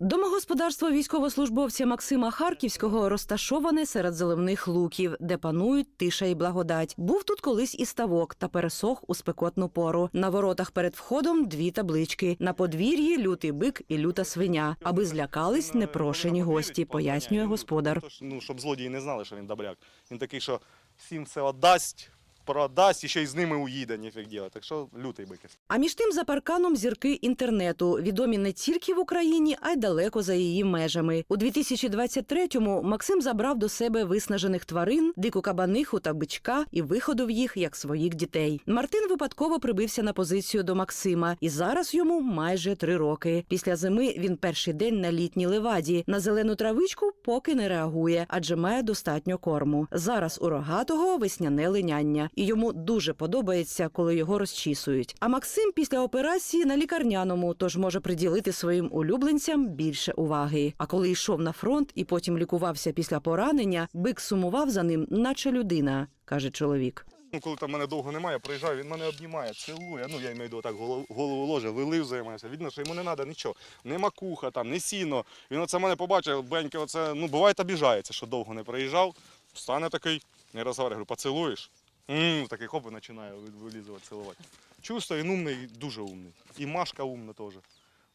Домогосподарство військовослужбовця Максима Харківського розташоване серед заливних луків, де панують тиша і благодать. Був тут колись і ставок та пересох у спекотну пору. На воротах перед входом дві таблички. На подвір'ї лютий бик і люта свиня, аби злякались непрошені гості, пояснює господар. Ну, щоб злодії не знали, що він добряк. Він такий, що всім все віддасть, продасть і ще й з ними уїде, ніфіг діла. Так що лютий бик. А між тим за парканом зірки інтернету відомі не тільки в Україні, а й далеко за її межами. У 2023-му Максим забрав до себе виснажених тварин, дику кабаниху та бичка і виходив їх як своїх дітей. Мартин випадково прибився на позицію до Максима, і зараз йому майже три роки. Після зими він перший день на літній леваді. На зелену травичку поки не реагує, адже має достатньо корму. Зараз у рогатого весняне линяння, і йому дуже подобається, коли його розчісують. А Максим після операції на лікарняному, тож може приділити своїм улюбленцям більше уваги. А коли йшов на фронт і потім лікувався після поранення, бик сумував за ним, наче людина, каже чоловік. Ну, коли там мене довго немає, приїжджаю, він мене обнімає, цілує. Ну, я маю до так голову, голову ложе, вилив займається. Видно, що йому не треба нічого. Не макуха, там, не сіно. Він оце мене побачив, беньки, оце, ну, буває, обіжається, що довго не приїжджав. Встане такий, не розговорює, говорю, поцілуєш? Ммм, такий хоп і починає вилізувати, цілувати. Чувство, він умний, дуже умний. І Машка умна теж.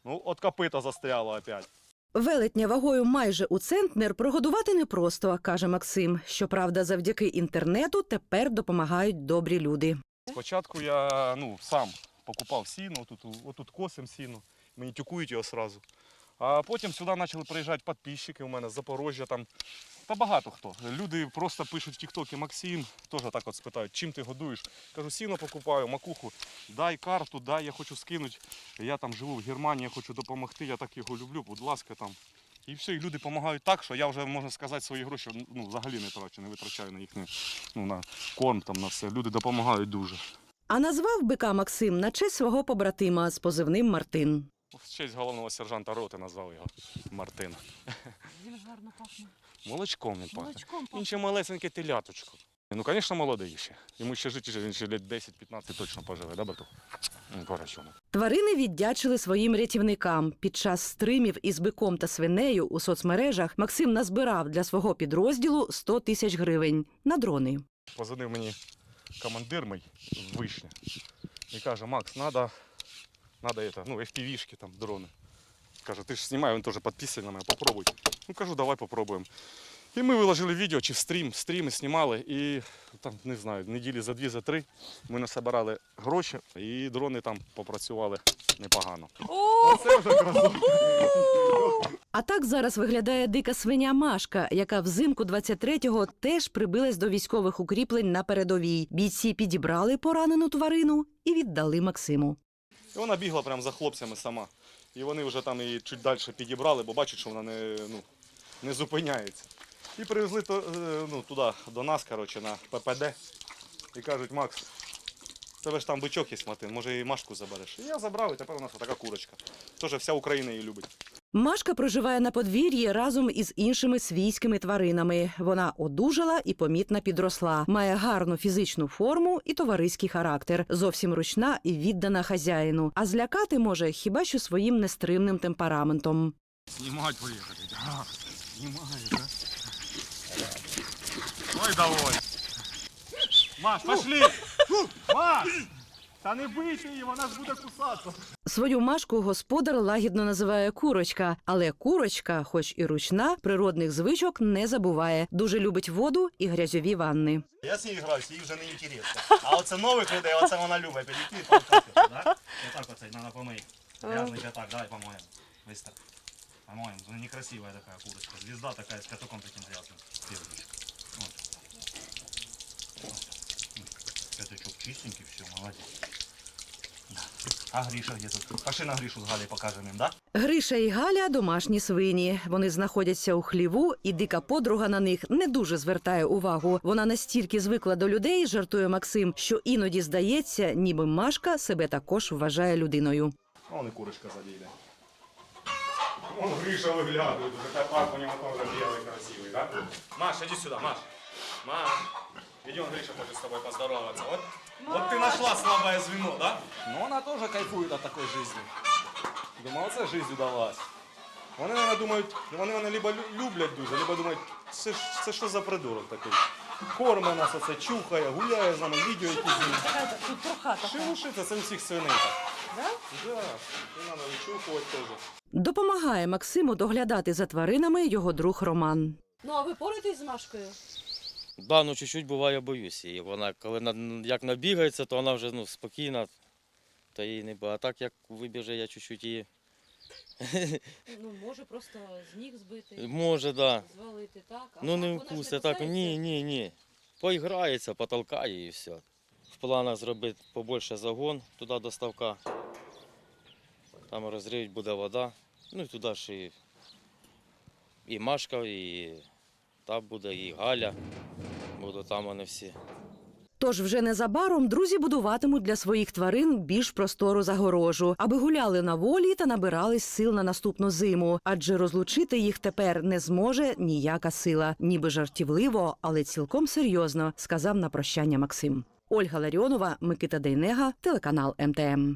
Ну, от копита застряла опять. Велетня вагою майже у центнер прогодувати непросто, каже Максим. Щоправда, завдяки інтернету тепер допомагають добрі люди. Спочатку я ну, сам покупав сіно, отут, отут косим сіно, мені тюкують його одразу. А потім сюди почали приїжджати підписчики у мене з Запорожжя, там, та багато хто. Люди просто пишуть в Тіктокі Максим, теж так от спитають, чим ти годуєш. Кажу, сіно покупаю, макуху, дай карту, дай, я хочу скинути. Я там живу в Германії, я хочу допомогти, я так його люблю, будь ласка, там. І все, і люди допомагають так, що я вже, можна сказати, свої гроші ну, взагалі не трачу, не витрачаю на їх ну, на корм, там, на все. Люди допомагають дуже. А назвав бика Максим на честь свого побратима з позивним Мартин. В честь головного сержанта роти назвав його Мартин. Він гарно пахне. Молочком він пахне. Молочком Він пахне. ще малесеньке теляточко. Ну, звісно, молодий ще. Йому ще жити, він ще лет 10-15 точно поживе, да, брату? Ну. Тварини віддячили своїм рятівникам. Під час стримів із биком та свинею у соцмережах Максим назбирав для свого підрозділу 100 тисяч гривень на дрони. Позвонив мені командир мій вишня і каже, Макс, надо, надо это, ну, FPV-шки, там, дрони. Каже, ти ж знімай, він теж підписаний на мене, попробуй. Ну, кажу, давай попробуємо. І ми виложили відео чи в стрім, стріми знімали, і там, не знаю, неділі за дві, за три ми насобирали гроші, і дрони там попрацювали непогано. Оце вже красота. А так зараз виглядає дика свиня Машка, яка взимку 23-го теж прибилась до військових укріплень на передовій. Бійці підібрали поранену тварину і віддали Максиму. І вона бігла прямо за хлопцями сама. І вони вже там її чуть далі підібрали, бо бачать, що вона не, ну, не зупиняється. І привезли е, ну, туди, до нас, коротше, на ППД. І кажуть, Макс, тебе ж там бичок є Матин, може і Машку забереш. І я забрав, і тепер у нас така курочка. Тож вся Україна її любить. Машка проживає на подвір'ї разом із іншими свійськими тваринами. Вона одужала і помітно підросла, має гарну фізичну форму і товариський характер, зовсім ручна і віддана хазяїну. А злякати може хіба що своїм нестримним темпераментом. Снимать приехали, да. Снимаю, да. Ой, давай. Маш, пошли! Маш! Та не бийте її, вона ж буде кусатися. Свою машку господар лагідно називає курочка, але курочка, хоч і ручна, природних звичок не забуває. Дуже любить воду і грязьові ванни. Я з нею граюся, їй вже не інтересно. А оце нових людей, оце вона любить. Підійти і полкати, да? Отак оце, треба помити. Грязненько так, давай помоємо. Ось так. Помоємо. Ну, некрасивая такая курочка. Звезда такая с пятаком таким. Вот. Пятачок чистенький, все, молодец. Да. А Гриша где тут? Пошли на Гришу с Галей покажем им, да? Гриша і Галя домашні свині. Вони знаходяться у хліву, і дика подруга на них не дуже звертає увагу. Вона настільки звикла до людей, жартує Максим, що іноді здається, ніби Машка себе також вважає людиною. Вон и курочка задели. Вон Гриша выглядывает, уже копак у него тоже белый красивый, да? Маш, иди сюда, Маш. Маш. Он Гриша хочет с тобой поздороваться. Вот, вот ты нашла слабое звено, да? Но она тоже кайфует от такой жизни. Думал, це жизнь удалась. Вони мене думають, вони мене либо лю- люблять дуже, либо думають, це, ж- це що за придурок такий. Корме нас оце чухає, гуляє з нами, відео якісь. знімає. Така тут троха така. Шелушиться, це у всіх свиней. так. Да? Да, треба вичухувати теж. Допомагає Максиму доглядати за тваринами його друг Роман. Ну а ви поруєтесь з Машкою? Да, ну чуть-чуть буває боюсь її. Вона коли як набігається, то вона вже ну, спокійна, то її не А так як вибіже, я чуть-чуть її. Ну, може просто з ніг збити, Може, да. звалити, так? А Ну не вкусить, так. Ні, ні, ні. Поіграється, потолкає і все. В планах зробити побольше загон туди до ставка. Там розриють буде вода. Ну і туди ж і, і Машка, і та буде, і Галя. Будуть там вони всі. Тож вже незабаром друзі будуватимуть для своїх тварин більш простору загорожу, аби гуляли на волі та набирались сил на наступну зиму. Адже розлучити їх тепер не зможе ніяка сила. Ніби жартівливо, але цілком серйозно, сказав на прощання Максим. Ольга Ларіонова, Микита Дейнега, телеканал МТМ.